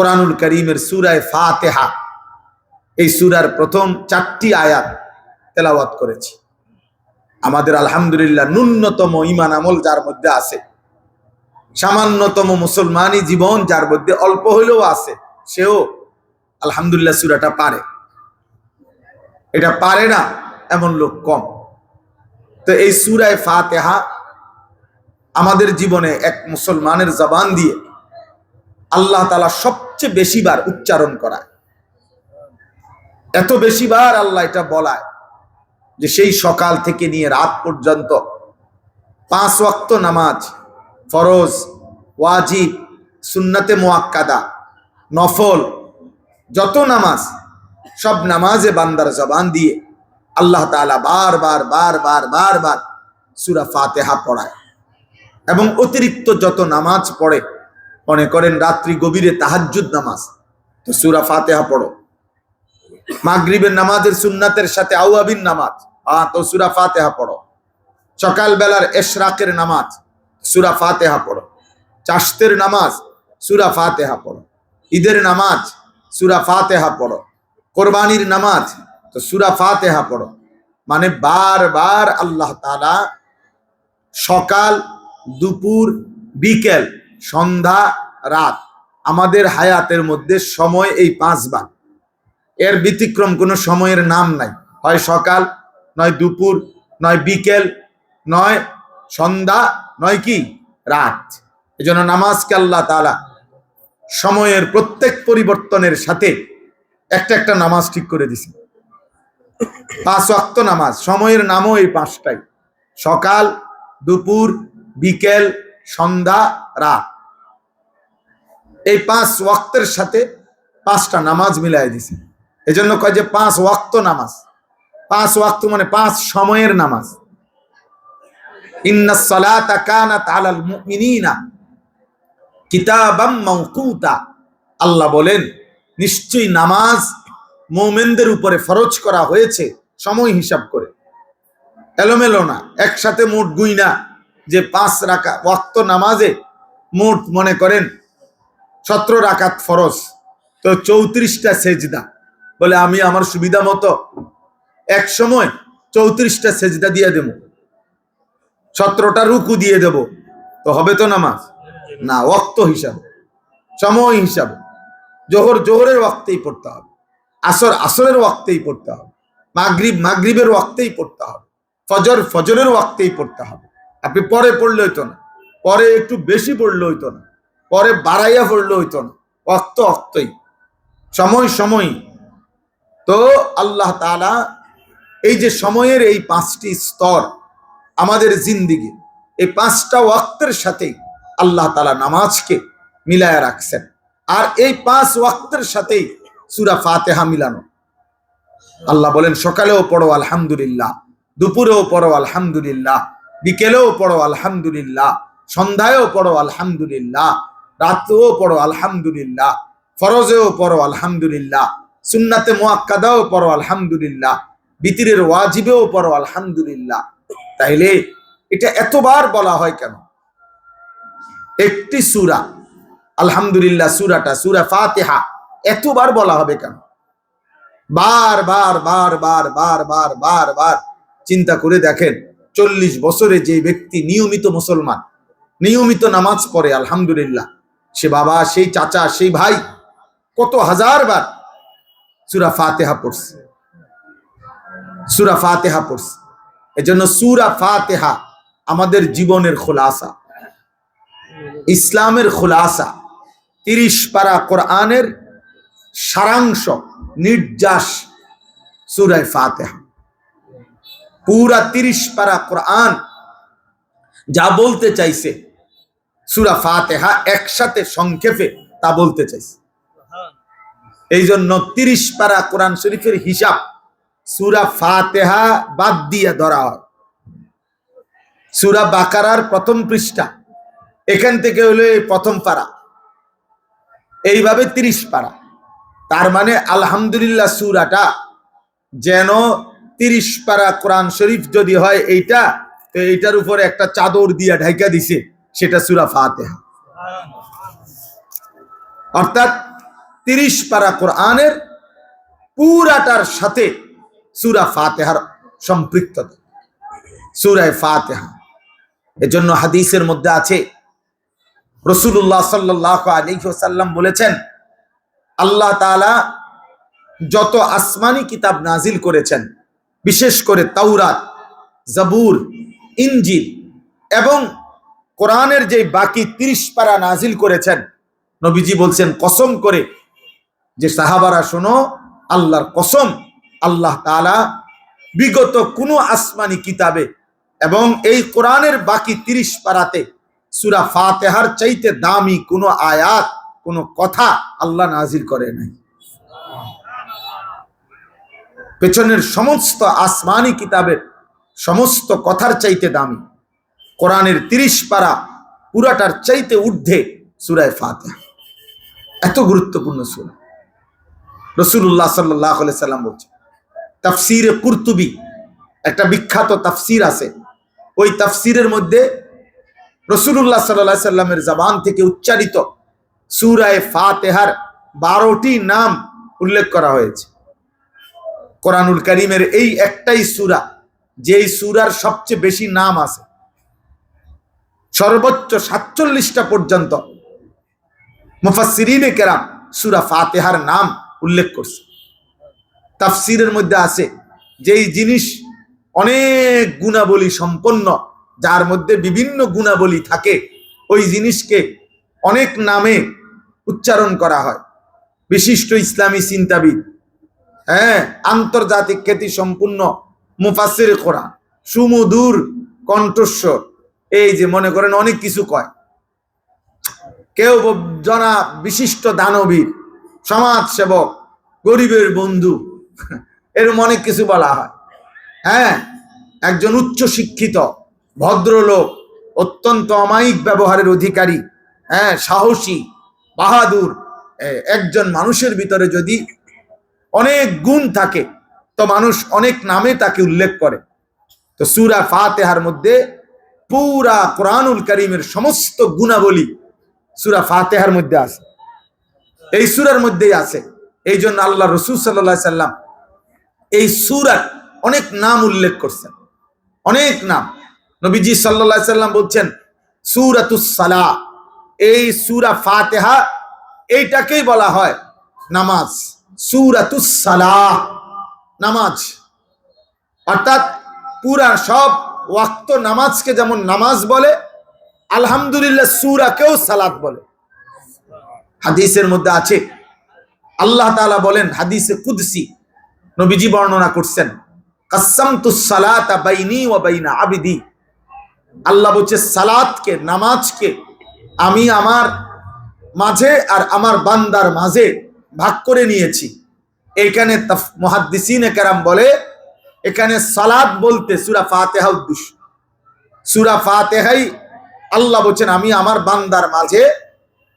কোরআনুল করিমের সুরায় ফাতেহা। এই সুরার প্রথম চারটি আয়াত তেলাওয়াত করেছি। আমাদের আলহামদুলিল্লাহ ন্যূনতম ইমান আমল যার মধ্যে আছে। সামান্যতম মুসলমানি জীবন যার মধ্যে অল্প হইলেও আছে, সেও আলহামদুলিল্লাহ সুরাটা পারে। এটা পারে না, এমন লোক কম। তো এই সুরায় ফাতেহা আমাদের জীবনে এক মুসলমানের জবান দিয়ে আল্লাহ তালা সবচেয়ে বেশিবার উচ্চারণ করায় এত বেশিবার আল্লাহ এটা বলায় যে সেই সকাল থেকে নিয়ে রাত পর্যন্ত পাঁচ ওয়াক্ত নামাজ, ফরজ, ওয়াজিব, সুন্নাতে মোয়াক্কাদা, নফল, যত নামাজ, সব নামাজে বান্দার জবান দিয়ে আল্লাহ তাআলা বার বার বার বার বার বার সুরা ফাতেহা পড়ায়। এবং অতিরিক্ত যত নামাজ পড়ে মনে করেন রাত্রি গভীরে তাহাজ্জুদ নামাজ। তো সুরা ফাতেহা পড়ো। মাগরিবের নামাজের সুন্নাতের সাথে আউয়াবিন নামাজ। আহ তো সুরা ফাতেহা পড়ো। সকাল বেলার এশরাকের নামাজ, সুরা ফাতেহা পড়ো। চাষতের নামাজ, সুরা ফাতেহা পড়ো। ঈদের নামাজ, সুরা ফাতেহা পড়ো। কোরবানির নামাজ, তো সুরা ফাতেহা পড়ো। মানে বারবার আল্লাহ তাআলা সকাল, দুপুর, বিকেল সন্ধ্যা, রাত। আমাদের হায়াতের মধ্যে সময় এই পাঁচবার এর ব্যতিক্রম কোনো সময়ের নাম নাই। হয় সকাল, নয় দুপুর, নয় বিকেল, নয় সন্ধ্যা, নয় কি? রাত। এই জন্য নামাজকে আল্লাহ তালা সময়ের প্রত্যেক পরিবর্তনের সাথে একটা একটা নামাজ ঠিক করে দিছে। পাঁচ অক্ত নামাজ। সময়ের নামও এই পাঁচটাই। সকাল, দুপুর, বিকেল সন্ধ্যা, রাত। এই পাঁচ ওয়াক্তের সাথে পাঁচটা নামাজ মিলাই দিছে। এজন্য কয় যে পাঁচ ওয়াক্ত নামাজ। পাঁচ ওয়াক্ত মানে পাঁচ সময়ের নামাজ। আল্লাহ বলেন, নিশ্চয়ই নামাজ মোমেনদের উপরে ফরজ করা হয়েছে সময় হিসাব করে। এলোমেলো না, একসাথে মোট গুইনা যে পাঁচ রাখা ওয়াক্ত নামাজে মোট মনে করেন সতেরো রাকাত ফরজ। তো চৌত্রিশটা সেজদা। বলে, আমি আমার সুবিধা মতো এক সময় চৌত্রিশটা সেজদা দিয়ে দেব। সতেরোটা রুকু দিয়ে দেব। তো হবে তো নামাজ? না ওক্ত হিসাবে। সময় হিসাবে। জোহর, জোহরের ওয়াক্তেই পড়তে হবে। আসর, আসরের ওয়াক্তেই পড়তে হবে। মাগরিব, মাগরিবের ওয়াক্তেই পড়তে হবে। ফজর, ফজরের ওয়াক্তেই পড়তে হবে। আপনি পরে পড়লে হইতো না। পরে একটু বেশি পড়লে হইতো না। পরে বাড়াইয়া পড়লে হইতো না। অক্ত অক্তই সময় সময়। তো আল্লাহ তাআলা এই যে সময়ের এই পাঁচটি স্তর আমাদের জিন্দিগি, এই পাঁচটা ওয়াক্তের সাথেই আল্লাহ তালা নামাজকে মিলায়া রাখছেন। আর এই পাঁচ ওয়াক্তের সাথেই সুরা ফাতেহা মিলানো। আল্লাহ বলেন, সকালেও পড়ো আলহামদুলিল্লাহ, দুপুরেও পড়ো আলহামদুলিল্লাহ। বিকেলেও পড়ো আলহামদুলিল্লাহ সন্ধ্যায়ও পড়ো আলহামদুলিল্লাহ রাতেও পড়ো আলহামদুলিল্লাহ ফরজেও পড়ো আলহামদুলিল্লাহ সুন্নাতে মোয়াক্কাদাও পড়ো আলহামদুলিল্লাহ বিতিরের ওয়াজিবেও পড়ো আলহামদুলিল্লাহ তাইলে এটা এতবার বলা হয় কেন একটি সুরা আলহামদুলিল্লাহ সুরাটা সুরা ফাতেহা এতবার বলা হবে কেন বার বার বার বার বার বার বার বার চিন্তা করে দেখেন চল্লিশ বছরে যে ব্যক্তি নিয়মিত মুসলমান, নিয়মিত নামাজ পড়ে, আলহামদুলিল্লাহ, সে বাবা, সেই চাচা, সেই ভাই, কত হাজার বার সুরা ফাতেহা পড়ছে। সুরা ফাতেহা পড়ছে। এজন্য সুরা ফাতেহা আমাদের জীবনের খোলাসা। ইসলামের খোলাসা। তিরিশ পারা কোরআনের সারাংশ, নির্যাস সুরায় ফাতেহা। পুরা তিরিশ পারা কোরআন যা বলতে চাইছে, সুরা ফাতেহা একসাথে সংক্ষেপে তা বলতে চাইছে। এই জন্য তিরিশ পারা কোরআন শরীফের হিসাব সুরা ফাতেহা বাদ দিয়ে ধরা হয়। সুরা বাকারার প্রথম পৃষ্ঠা, এখান থেকে হলো প্রথম পারা। এইভাবে তিরিশ পারা। তার মানে আলহামদুলিল্লাহ সুরাটা যেন তিরিশ পারা কোরআন শরীফ যদি হয় এইটা, তো এইটার উপরে একটা চাদর দিয়া ঢাইকা দিছে, সেটা সুরা ফাতেহা। অর্থাৎ তিরিশ পারা কোরআনের পুরাটার সাথে সুরা ফাতেহার সম্পৃক্ততা, সুরায় ফাতেহা। এজন্য হাদিসের মধ্যে আছে রসুল্লাহ সাল্লাহ আলিহাসাল্লাম বলেছেন, আল্লাহ তালা যত আসমানি কিতাব নাজিল করেছেন বিশেষ করে তাওরাত, জাবুর ইঞ্জিল এবং কোরআনের যে বাকি তিরিশ পারা নাজিল করেছেন, নবীজি বলছেন, কসম করে যে সাহাবারা শোনো, আল্লাহর কসম, আল্লাহ তালা বিগত কোনো আসমানি কিতাবে এবং এই কোরআনের বাকি তিরিশ পারাতে সুরা ফাতেহার চাইতে দামি কোনো আয়াত, কোনো কথা আল্লাহ নাজির করে নাই। পেছনের সমস্ত আসমানি কিতাবের সমস্ত কথার চাইতে দামি। কোরআনের তিরিশ পারা পুরাটার চাইতে ঊর্ধ্বে সুরায় ফাতেহা। এত গুরুত্বপূর্ণ সুরা। রসুল্লাহ সাল্লাহ সাল্লাম বলছে, তাফসিরে কুর্তুবি একটা বিখ্যাত তাফসির আছে। ওই তাফসিরের মধ্যে রসুল্লাহ সাল্লাহ সাল্লামের জবান থেকে উচ্চারিত সুরায় ফাতেহার বারোটি নাম উল্লেখ করা হয়েছে। কোরআনুল করিমের এই একটাই সুরা, যেই সুরার সবচেয়ে বেশি নাম আছে। সর্বোচ্চ সাতচল্লিশটা পর্যন্ত মুফাসিরিনে কেরাম সুরা ফাতেহার নাম উল্লেখ করছে। তাফসিরের মধ্যে আছে, যেই জিনিস অনেক গুণাবলী সম্পন্ন, যার মধ্যে বিভিন্ন গুণাবলী থাকে, ওই জিনিসকে অনেক নামে উচ্চারণ করা হয়। বিশিষ্ট ইসলামী চিন্তাবিদ হ্যাঁ আন্তর্জাতিক খ্যাতি সম্পূর্ণ মুফাসির কোরআন, সুমধুর কণ্ঠস্বর। এই যে মনে করেন অনেক কিছু কয়। কেউ জনা বিশিষ্ট দানবীর সমাজ সেবক গরিবের বন্ধু, এরম অনেক কিছু বলা হয়। হ্যাঁ একজন উচ্চ শিক্ষিত ভদ্রলোক, অত্যন্ত অমায়িক ব্যবহারের অধিকারী হ্যাঁ সাহসী, বাহাদুর একজন মানুষের ভিতরে যদি অনেক গুণ থাকে। তো মানুষ অনেক নামে তাকে উল্লেখ করে। তো সুরা ফাতেহার মধ্যে পুরা কোরআনুল করিমের সমস্ত গুণাবলী সুরা ফাতেহার মধ্যে আছে। এই সুরার মধ্যেই আছে। এই জন্য আল্লাহ রসুল সাল্লা সাল্লাম এই সুরার অনেক নাম উল্লেখ করছেন। অনেক নাম। নবীজি সাল্লা সাল্লাম বলছেন সুরাতুসালা এই সুরা ফাতেহা, এইটাকেই বলা হয় নামাজ। সুরাতুসালাহ নামাজ। অর্থাৎ পুরা সব ওয়াক্ত নামাজকে যেমন নামাজ বলে, আলহামদুলিল্লাহ সুরাকেও সালাত বলে। হাদিসের মধ্যে আছে, আল্লাহ তালা বলেন হাদিসে কুদসি, নবীজি বর্ণনা করছেন কাসামতু সালাতা বাইনি ও বাইনা আবিদি। আল্লাহ বলছে, সালাতকে, নামাজকে আমি আমার মাঝে আর আমার বান্দার মাঝে ভাগ করে নিয়েছি। এখানে মহাদ্দিসিন কেরাম বলে, এখানে সালাদ বলতে সুরা ফাতেহা উদ্দেশ্য। সুরা ফাতেহাই আল্লাহ বলছেন, আমি আমার বান্দার মাঝে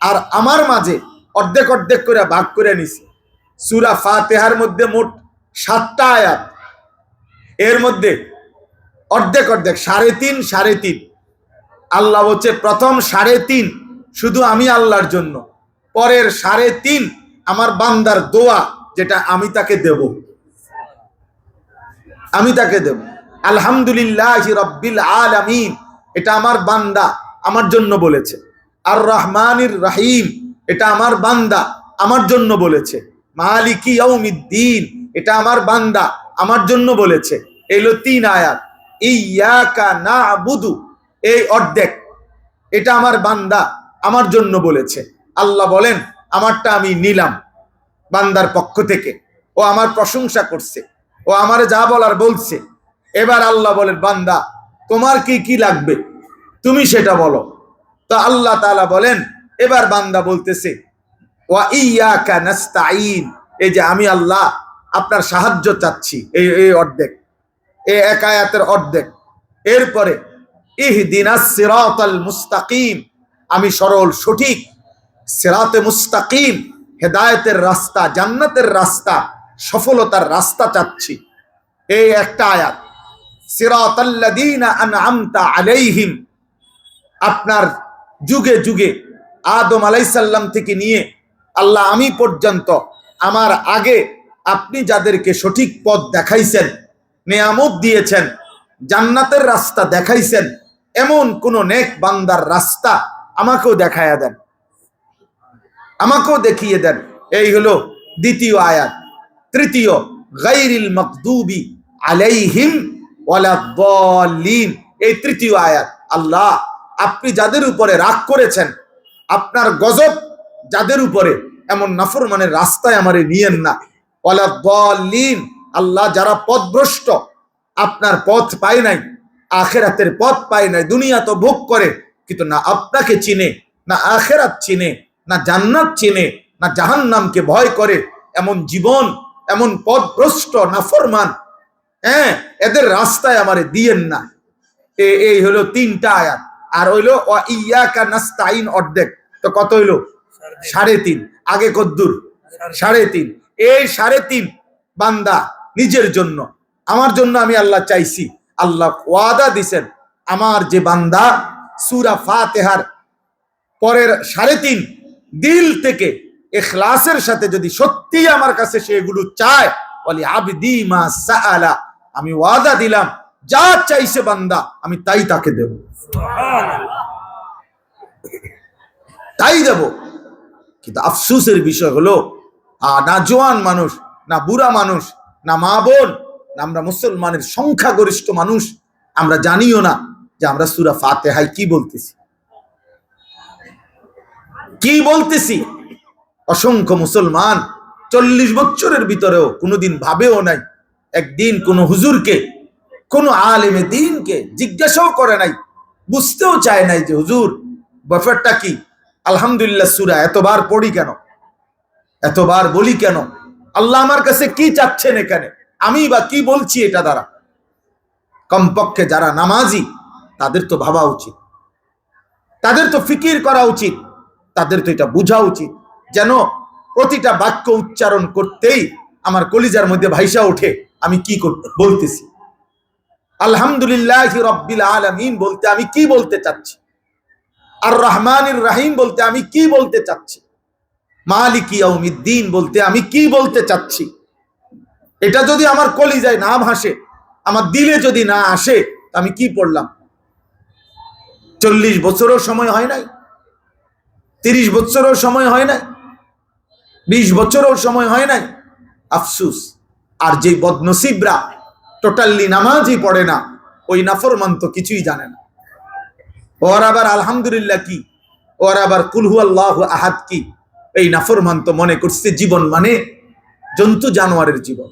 আর আমার মাঝে অর্ধেক অর্ধেক করে ভাগ করে নিছি। সুরা ফাতেহার মধ্যে মোট সাতটা আয়াত। এর মধ্যে অর্ধেক অর্ধেক, সাড়ে তিন সাড়ে তিন। আল্লাহ বলছে, প্রথম সাড়ে তিন শুধু আমি আল্লাহর জন্য, পরের সাড়ে তিন আমার বান্দার দোয়া যেটা আমি তাকে দেব। আমি তাকে দেব। আলহামদুলিল্লাহ রব্বিল আলামিন। এটা আমার বান্দা আমার জন্য বলেছে। আর রহমানির রাহিম। এটা আমার বান্দা আমার জন্য বলেছে। মালিকি দিন এটা আমার বান্দা আমার জন্য বলেছে। এলো তিন আয়াত। ইয়াকা না বুধু এই অর্ধেক। এটা আমার বান্দা আমার জন্য বলেছে। আল্লাহ বলেন আমারটা আমি নিলাম বান্দার পক্ষ থেকে। ও আমার প্রশংসা করছে। ও আমার যা বলার বলছে। এবার আল্লাহ বলেন, বান্দা, তোমার কি কি লাগবে? তুমি সেটা বলো। তো আল্লাহ তালা বলেন, এবার বান্দা বলতেছে এই যে আমি আল্লাহ আপনার সাহায্য চাচ্ছি এই এই অর্ধেক। এই একায়াতের অর্ধেক। এরপরে ইহ দিনাল মুস্তাকিম। আমি সরল, সঠিক সেরাতে মুস্তাকিম, হেদায়তের রাস্তা, জান্নাতের রাস্তা, সফলতার রাস্তা চাচ্ছি। এই একটা আয়াত আলাইহিম। আপনার যুগে যুগে আদম আলাইসাল্লাম থেকে নিয়ে আল্লাহ আমি পর্যন্ত, আমার আগে আপনি যাদেরকে সঠিক পথ দেখাইছেন, নেয়ামত দিয়েছেন, জান্নাতের রাস্তা দেখাইছেন, এমন কোন নেক বান্দার রাস্তা আমাকেও দেখায়া দেন। আমাকেও দেখিয়ে দেন। এই হলো দ্বিতীয় আয়াত। তৃতীয় গাইরিল মকদুবি আলাইহিম ওয়ালাদ্দাল্লিন এই তৃতীয় আয়াত, আল্লাহ, আপনি যাদের উপরে রাগ করেছেন, আপনার গজব যাদের উপরে, এমন নাফরমানের রাস্তায় আমারে নিয়েন না। ওয়ালাদ্দাল্লিন আল্লাহ যারা পথভ্রষ্ট, আপনার পথ পায় নাই, আখেরাতের পথ পায় নাই, দুনিয়া তো ভোগ করে, কিন্তু না আপনাকে চিনে, না আখেরাত চিনে না জান্নাত চিনে না জাহান্নামকে ভয় করে এমন জীবন এমন পথভ্রষ্ট নাফরমান হ্যাঁ এদের রাস্তায় আমারে দিয়েন না। এ- এই হলো তিনটা আয়াত। আর হইল ইয়াকা নাস্তাইন অর্ধেক। তো কত হইল? সাড়ে তিন। আগে কদ্দুর। সাড়ে তিন। এই সাড়ে তিন বান্দা নিজের জন্য। আমার জন্য আমি আল্লাহ চাইছি। আল্লাহ ওয়াদা দিছেন। আমার যে বান্দা সুরা ফাতেহার পরের সাড়ে তিন দিল থেকে এখলাসের সাথে যদি সত্যি আমার কাছে সেগুলো চায় বলি আবদি মা সাআলা, আমি ওয়াদা দিলাম, যা চাইছে বান্দা, আমি তাই তাকে দেব। তাই দেব। কিন্তু আফসুসের বিষয় হলো না জোয়ান মানুষ, না বুড়া মানুষ, না মা বোন, না আমরা মুসলমানের সংখ্যাগরিষ্ঠ মানুষ, আমরা জানিও না যে আমরা সুরা ফাতেহাই কি বলতেছি। কি বলতেছি? অসংখ্য মুসলমান চল্লিশ বছরের ভিতরেও কোনোদিন ভাবেও নাই, একদিন কোন হুজুরকে, কোন আলেমে দিনকে জিজ্ঞাসাও করে নাই, বুঝতেও চায় নাই যে, হুজুর, ব্যাপারটা কি? আলহামদুলিল্লাহ সুরা এতবার পড়ি কেন? এতবার বলি কেন? আল্লাহ আমার কাছে কি চাচ্ছেন এখানে? আমি বা কি বলছি এটা দ্বারা? কমপক্ষে যারা নামাজি, তাদের তো ভাবা উচিত। তাদের তো ফিকির করা উচিত। তাদের তো এটা বোঝা উচিত। যেন প্রতিটা বাক্য উচ্চারণ করতেই আমার কলিজার মধ্যে ভাইসা ওঠে, আমি কি বলতেছি। আলহামদুলিল্লাহ রব্বিল আলামিন বলতে আমি কি বলতে চাচ্ছি? আর রহমানির রাহিম বলতে আমি কি বলতে চাচ্ছি? মালিক ইয়াউমিদ্দিন বলতে আমি কি বলতে চাচ্ছি? এটা যদি আমার কলিজায় না ভাসে আমার দিলে যদি না আসে আমি কি পড়লাম? চল্লিশ বছরও সময় হয় নাই। তিরিশ বছরও সময় হয় নাই, বিশ বছরও সময় হয় নাই। আফসুস, আর যে বদনসিবরা টোটালি নামাজই পড়ে না, ওই নাফরমান তো কিছুই জানে না। ওর আবার আলহামদুলিল্লাহ কি? ওর আবার কুলহু আল্লাহ আহাদ কি? এই নাফরমান তো মনে করছে জীবন মানে জন্তু জানোয়ারের জীবন।